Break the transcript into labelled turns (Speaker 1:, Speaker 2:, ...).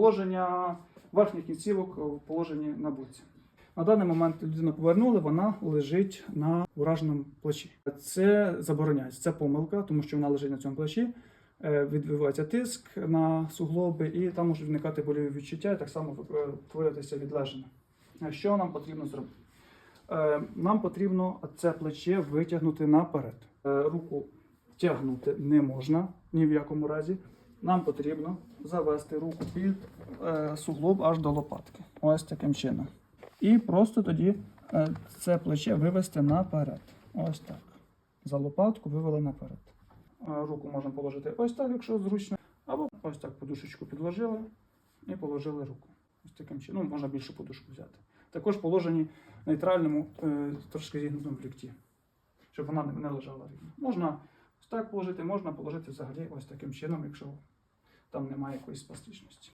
Speaker 1: положення верхніх кінцівок в положенні на боці. На даний момент людину повернули, вона лежить на ураженому плечі. Це забороняється. Це помилка, тому що вона лежить на цьому плечі. е, Відбивається тиск на суглоби, і там можуть виникати больові відчуття, і так само творитися відлеження. Е, Що нам потрібно зробити? Е, Нам потрібно це плече витягнути наперед. Руку тягнути не можна ні в якому разі. Нам потрібно завести руку під е, суглоб аж до лопатки. Ось таким чином. І просто тоді е, це плече вивести наперед. Ось так. За лопатку вивели наперед. Е, Руку можна положити ось так, якщо зручно. Або ось так подушечку підложили і положили руку. Ось таким чином. Ну, можна більше подушку взяти. Також положені нейтральному, е, трошки зігнутому флікті, щоб вона не, лежала рівно. Можна так положити, можна положити взагалі ось таким чином, якщо там немає якоїсь пластичності.